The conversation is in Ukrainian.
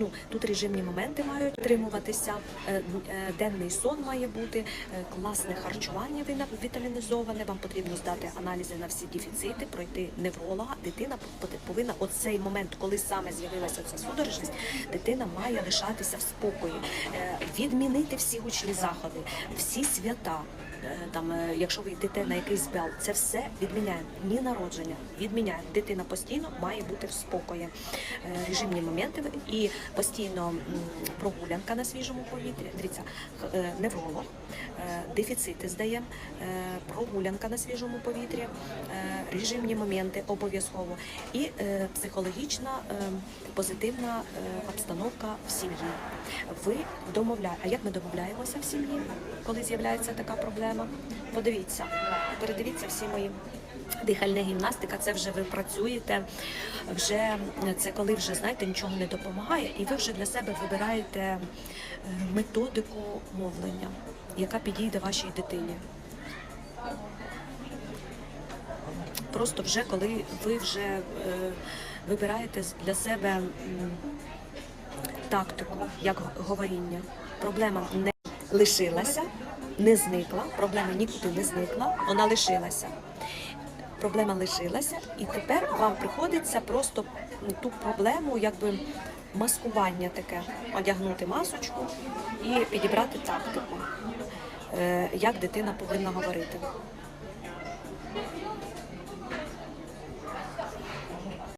Ну тут режимні моменти мають утримуватися, е, е, денний сон має бути, е, класне харчування вітамінізоване. Вам потрібно здати аналізи на всі дефіцити, пройти невролога. Дитина по- повинна оцей момент, коли саме з'явилася ця судорожність, дитина має лишатися в спокої, відмінити всі гучні заходи, всі свята. Там, якщо ви йдете на якийсь бел, це все відміняємо. Ні народження, відміняємо. Дитина постійно має бути в спокої. Режимні моменти і постійно прогулянка на свіжому повітрі. Дивіться, е, невролог, е, дефіцити здаємо, е, прогулянка на свіжому повітрі, режимні моменти обов'язково і психологічна позитивна обстановка в сім'ї. Ви домовляєте. А як ми домовляємося в сім'ї, коли з'являється така проблема? Подивіться, передивіться всі мої. Дихальна гімнастика, це вже ви працюєте, вже це коли вже знаєте нічого не допомагає, і ви вже для себе вибираєте е, методику мовлення, яка підійде вашій дитині. Просто вже коли ви вже е, вибираєте для себе м, тактику, як говоріння. Проблема не лишилася, не зникла, проблема нікуди не зникла, вона лишилася. Проблема лишилася, і тепер вам приходиться просто ту проблему, якби маскування таке, одягнути масочку і підібрати тактику, е, як дитина повинна говорити.